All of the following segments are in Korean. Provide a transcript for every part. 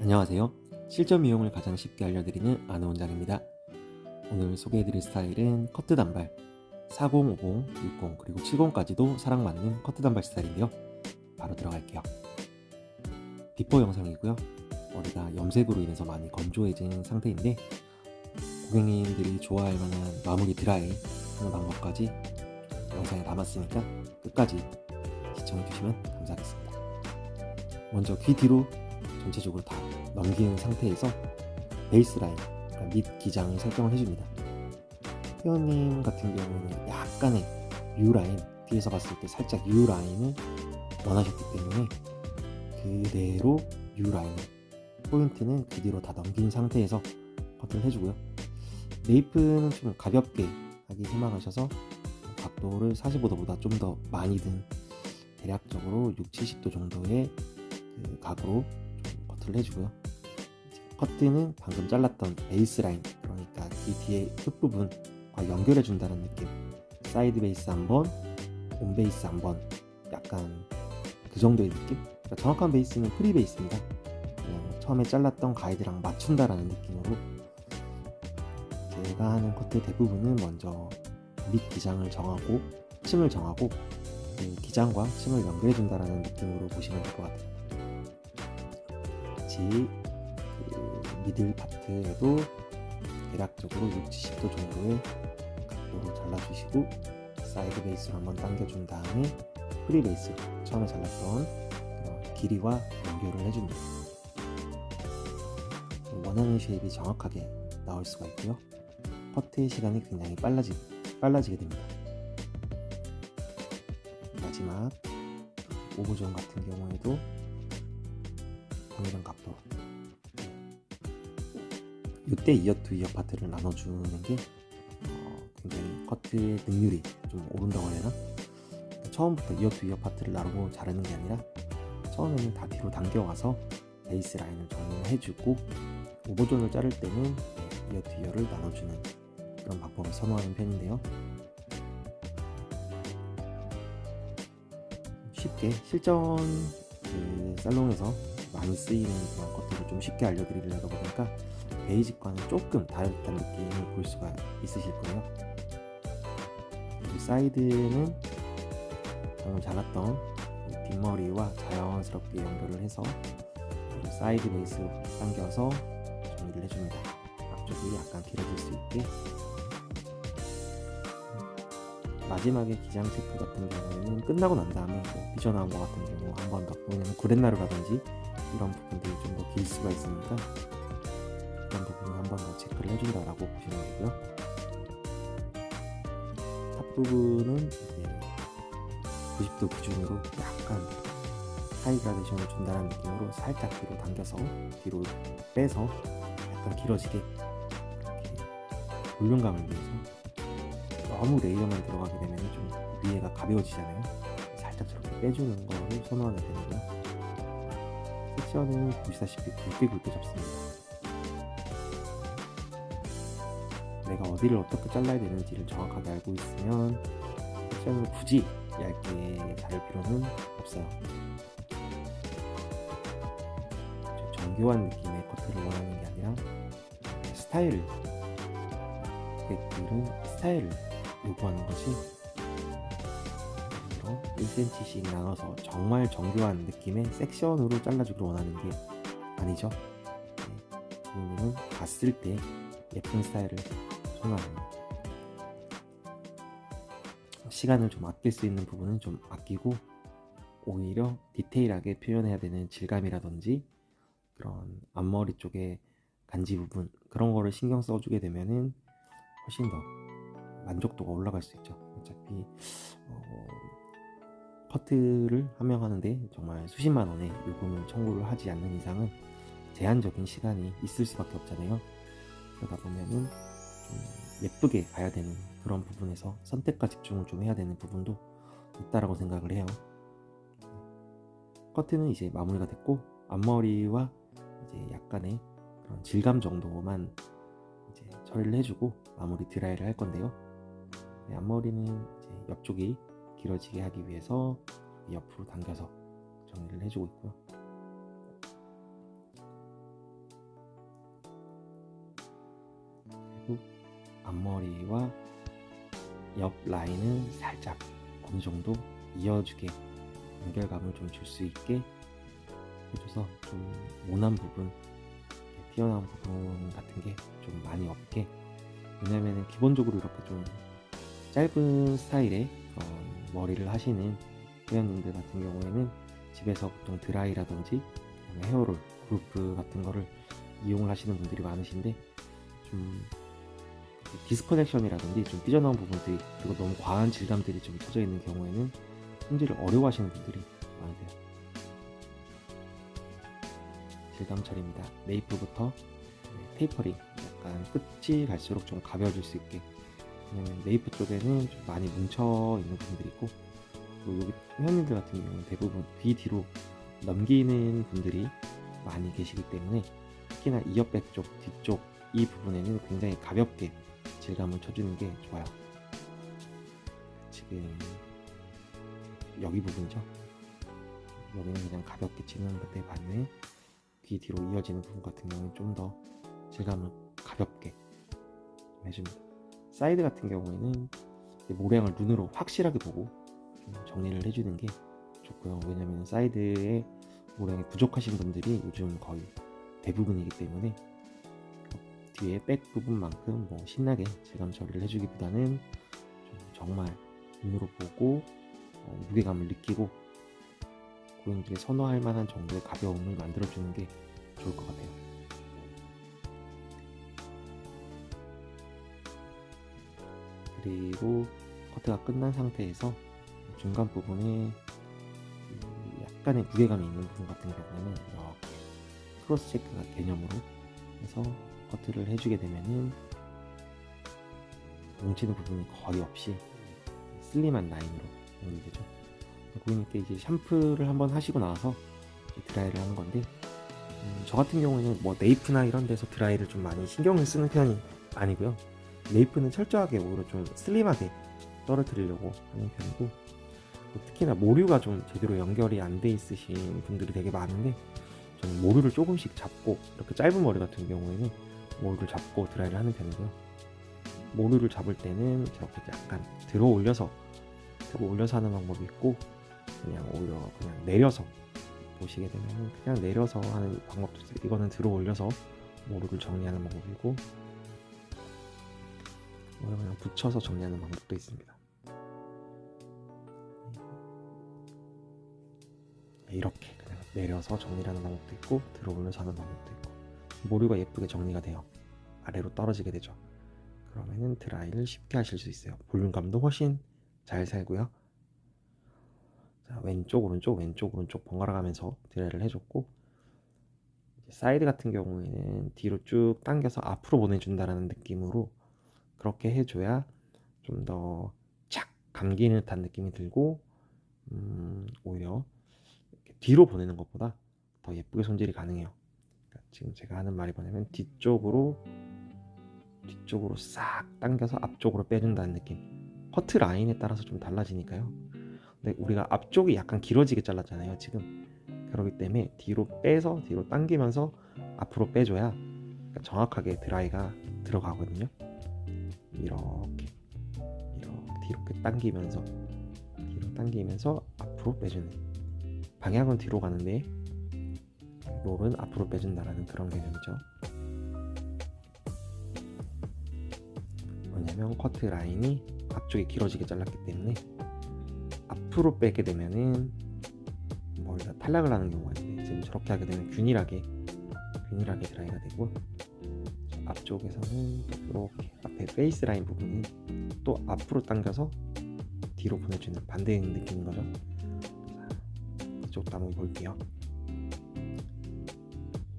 안녕하세요. 실전 미용을 가장 쉽게 알려드리는 아는 원장입니다. 오늘 소개해드릴 스타일은 커트 단발 40, 50, 60 그리고 70까지도 사랑받는 커트 단발 스타일인데요. 바로 들어갈게요. 비포 영상이고요. 머리가 염색으로 인해서 많이 건조해진 상태인데 고객님들이 좋아할 만한 마무리 드라이 하는 방법까지 영상에 담았으니까 끝까지 시청해주시면 감사하겠습니다. 먼저 귀 뒤로 전체적으로 다 넘긴 상태에서 베이스 라인, 그러니까 밑 기장을 설정을 해줍니다. 회원님 같은 경우는 약간의 U 라인, 뒤에서 봤을 때 살짝 U 라인을 원하셨기 때문에 그대로 U 라인 포인트는 그 뒤로 다 넘긴 상태에서 커트를 해주고요. 메이프는 좀 가볍게 하기 희망하셔서 각도를 45도보다 좀 더 많이 든 대략적으로 6, 70도 정도의 그 각으로 좀 커트를 해주고요. 커트는 방금 잘랐던 베이스 라인, 그러니까 귀 뒤에 끝부분과 연결해 준다는 느낌. 사이드 베이스 한 번, 온 베이스 한 번, 약간 그 정도의 느낌. 그러니까 정확한 베이스는 프리 베이스입니다. 그냥 처음에 잘랐던 가이드랑 맞춘다라는 느낌으로 제가 하는 커트 대부분은 먼저 밑 기장을 정하고 층을 정하고 그 기장과 층을 연결해 준다라는 느낌으로 보시면 될 것 같아요. 같이 그 미들 파트에도 대략적으로 6, 70도 정도의 각도로 잘라주시고 사이드 베이스로 한번 당겨준 다음에 프리 베이스 처음에 잘랐던 길이와 연결을 해줍니다. 원하는 쉐입이 정확하게 나올 수가 있고요. 커트의 시간이 굉장히 빨라지, 빨라지게 됩니다. 마지막 오버존 같은 경우에도 동일한 각도 이때 이어 투 이어 파트를 나눠주는 게 어, 굉장히 커트의 능률이 좀 오른다고 해야 되나? 처음부터 이어 투 이어 파트를 나누고 자르는 게 아니라 처음에는 다 뒤로 당겨와서 베이스 라인을 정리해주고 오버존을 자를 때는 이어 투 이어를 나눠주는 그런 방법을 선호하는 편인데요. 쉽게 실전 그 살롱에서 많이 쓰이는 그런 것들을 좀 쉽게 알려드리려다 보니까 베이직과는 조금 다르다는 느낌을 볼 수가 있으실 거예요. 그리고 사이드는 방금 잘랐던 이 뒷머리와 자연스럽게 연결을 해서 사이드 베이스로 당겨서 정리를 해줍니다. 앞쪽이 약간 길어질 수 있게 마지막에 기장 체크 같은 경우에는 끝나고 난 다음에 뭐 삐져나온 것 같은 경우 한 번 더 왜냐면 구렛나루라든지 이런 부분들이 좀 더 길 수가 있으니까 그런 부분을 한 번 더 체크를 해준다라고 보시면 되고요 탑 부분은 이제 90도 기준으로 약간 하이 그라데이션을 준다는 느낌으로 살짝 뒤로 당겨서 뒤로 빼서 약간 길어지게 이렇게 볼륨감을 위해서 너무 레이어만 들어가게 되면 좀 위에가 가벼워지잖아요. 살짝 저렇게 빼주는 거를 선호하는 편이고요. 섹션은 보시다시피 굵게 굵게 잡습니다. 내가 어디를 어떻게 잘라야 되는지를 정확하게 알고 있으면 섹션을 굳이 얇게 자를 필요는 없어요. 좀 정교한 느낌의 커트를 원하는 게 아니라 스타일을 고객들은 스타일을 요구하는 것이 1cm씩 나눠서 정말 정교한 느낌의 섹션으로 잘라주길 원하는 게 아니죠. 네, 고객님은 봤을 때 예쁜 스타일을 선호합니다. 시간을 좀 아낄 수 있는 부분은 좀 아끼고 오히려 디테일하게 표현해야 되는 질감이라든지 그런 앞머리 쪽에 간지 부분 그런 거를 신경 써주게 되면은 훨씬 더 만족도가 올라갈 수 있죠. 어차피 어, 커트를 한명 하는데 정말 수십만 원의 요금을 청구를 하지 않는 이상은 제한적인 시간이 있을 수밖에 없잖아요. 그러다 보면은 좀 예쁘게 가야 되는 그런 부분에서 선택과 집중을 좀 해야 되는 부분도 있다라고 생각을 해요. 커트는 이제 마무리가 됐고 앞머리와 이제 약간의 그런 질감 정도만 이제 처리를 해주고 마무리 드라이를 할 건데요. 네, 앞머리는 이제 옆쪽이 길어지게 하기 위해서 옆으로 당겨서 정리를 해주고 있고요. 그리고 앞머리와 옆 라인은 살짝 어느 정도 이어주게 연결감을 좀 줄 수 있게 해줘서 좀 모난 부분, 튀어나온 부분 같은 게 좀 많이 없게 왜냐면은 기본적으로 이렇게 좀 짧은 스타일의 그런 머리를 하시는 회원님들 같은 경우에는 집에서 보통 드라이라든지 헤어롤, 그루프 같은 거를 이용을 하시는 분들이 많으신데 좀 디스커넥션이라든지 좀 삐져나온 부분들이 그리고 너무 과한 질감들이 좀 쳐져 있는 경우에는 손질을 어려워하시는 분들이 많으세요. 질감 처리입니다. 메이플부터 테이퍼링, 약간 끝이 갈수록 좀 가벼워질 수 있게. 왜냐면 메이플 쪽에는 좀 많이 뭉쳐 있는 부분들이 있고, 그리고 여기 회원님들 같은 경우는 대부분 귀 뒤로 넘기는 분들이 많이 계시기 때문에 특히나 이어백 쪽, 뒤쪽 이 부분에는 굉장히 가볍게 질감을 쳐주는 게 좋아요. 지금 여기 부분이죠. 여기는 그냥 가볍게 치는 것에 반해 귀 뒤로 이어지는 부분 같은 경우는 좀 더 질감을 가볍게 해줍니다. 사이드 같은 경우에는 이 모량을 눈으로 확실하게 보고 좀 정리를 해주는 게 좋고요. 왜냐면 사이드에 모량이 부족하신 분들이 요즘 거의 대부분이기 때문에 뒤에 백 부분만큼 뭐 신나게 질감 처리를 해주기보다는 좀 정말 눈으로 보고 어, 무게감을 느끼고 고객들이 선호할 만한 정도의 가벼움을 만들어주는 게 좋을 것 같아요. 그리고 커트가 끝난 상태에서 중간 부분에 이 약간의 무게감이 있는 부분 같은 경우는 이렇게 크로스 체크가 개념으로 해서 커트를 해주게 되면은 뭉치는 부분이 거의 없이 슬림한 라인으로 연결되죠. 고객님께 이제 샴푸를 한번 하시고 나서 드라이를 하는 건데 음, 저 같은 경우에는 뭐 네이프나 이런 데서 드라이를 좀 많이 신경을 쓰는 편이 아니고요. 네이프는 철저하게 오히려 좀 슬림하게 떨어뜨리려고 하는 편이고 특히나 모류가 좀 제대로 연결이 안 돼 있으신 분들이 되게 많은데 저는 모류를 조금씩 잡고 이렇게 짧은 머리 같은 경우에는 모류를 잡고 드라이를 하는 편이고요. 모류를 잡을 때는 저렇게 약간 들어 올려서 들어 올려서 하는 방법이 있고 그냥 오히려 그냥 내려서 보시게 되면 그냥 내려서 하는 방법도 있어요. 이거는 들어 올려서 모류를 정리하는 방법이고 그냥 붙여서 정리하는 방법도 있습니다. 네, 이렇게 그냥 내려서 정리하는 방법도 있고 들어 올려서 하는 방법도 있고 모류가 예쁘게 정리가 돼요. 아래로 떨어지게 되죠. 그러면은 드라이를 쉽게 하실 수 있어요. 볼륨감도 훨씬 잘 살고요. 자, 왼쪽 오른쪽 왼쪽 오른쪽 번갈아 가면서 드라이를 해줬고 사이드 같은 경우에는 뒤로 쭉 당겨서 앞으로 보내준다라는 느낌으로 그렇게 해줘야 좀 더 착 감기는 듯한 느낌이 들고 음, 오히려 뒤로 보내는 것보다 더 예쁘게 손질이 가능해요. 그러니까 지금 제가 하는 말이 뭐냐면 뒤쪽으로 뒤쪽으로 싹 당겨서 앞쪽으로 빼준다는 느낌. 커트 라인에 따라서 좀 달라지니까요. 근데 우리가 앞쪽이 약간 길어지게 잘랐잖아요. 지금 그렇기 때문에 뒤로 빼서 뒤로 당기면서 앞으로 빼줘야 그러니까 정확하게 드라이가 들어가거든요. 이렇게 이렇게 이렇게 당기면서 뒤로 당기면서 앞으로 빼주는 방향은 뒤로 가는데 롤은 앞으로 빼준다라는 그런 개념이죠. 왜냐면 커트 라인이 앞쪽이 길어지게 잘랐기 때문에 앞으로 빼게 되면은 머리가 탈락을 하는 경우가 있는데 지금 저렇게 하게 되면 균일하게 균일하게 드라이가 되고 앞쪽에서는 이렇게 앞에 페이스 라인 부분이 또 앞으로 당겨서 뒤로 보내주는 반대의 느낌인 거죠. 자, 이쪽도 한번 볼게요.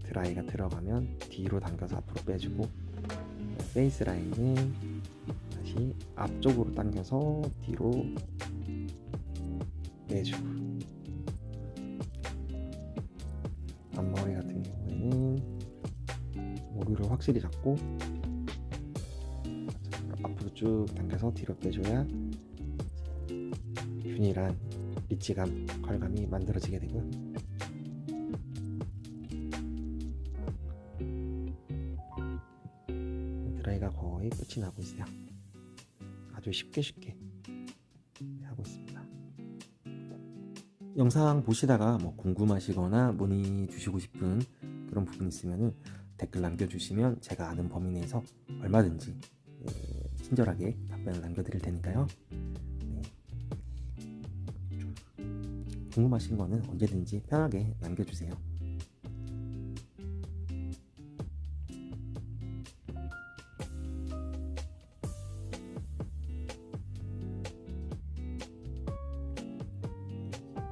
드라이가 들어가면 뒤로 당겨서 앞으로 빼주고 페이스 라인은 다시 앞쪽으로 당겨서 뒤로 빼주고 확실히 잡고 앞으로 쭉 당겨서 뒤로 빼줘야 균일한 리치감, 컬감이 만들어지게 되고요. 드라이가 거의 끝이 나고 있어요. 아주 쉽게 쉽게 하고 있습니다. 영상 보시다가 뭐 궁금하시거나 문의 주시고 싶은 그런 부분 있으면은 댓글 남겨주시면 제가 아는 범위 내에서 얼마든지 예, 친절하게 답변을 남겨드릴 테니까요. 네. 좀 궁금하신 거는 언제든지 편하게 남겨주세요.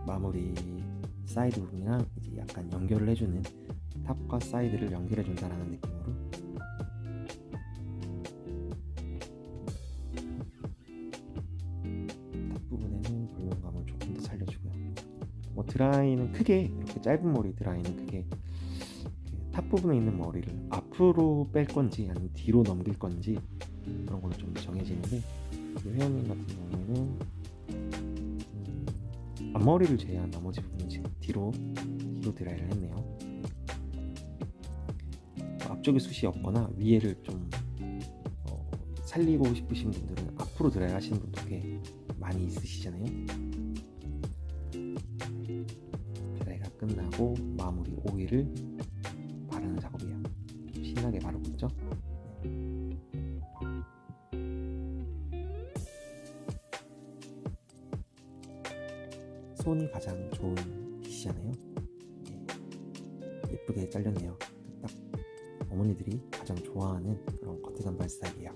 마무리 사이드 부분이랑 이제 약간 연결을 해주는 탑과 사이드를 연결해 준다라는 느낌으로 탑 부분에는 볼륨감을 조금 더 살려주고요. 뭐 드라이는 크게 이렇게 짧은 머리 드라이는 크게 그탑 부분에 있는 머리를 앞으로 뺄 건지 아니면 뒤로 넘길 건지 그런 걸로 좀 정해지는데 이 회원님 같은 경우에는 음, 앞머리를 제외한 나머지 부분은 뒤로 뒤로 드라이를 했네요. 앞쪽에 숱이 없거나 위에를 좀 어, 살리고 싶으신 분들은 앞으로 드라이 하시는 분도 꽤 많이 있으시잖아요. 드라이가 끝나고 마무리 오일을 바르는 작업이에요. 신나게 바르고 있죠. 손이 가장 좋은 빗이잖아요. 예. 예쁘게 잘렸네요. 딱 어머니들이 가장 좋아하는 그런 커트 단발 스타일이에요.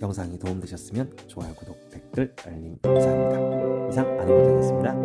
영상이 도움되셨으면 좋아요, 구독, 댓글, 알림 감사합니다. 이상 아는 원장이었습니다.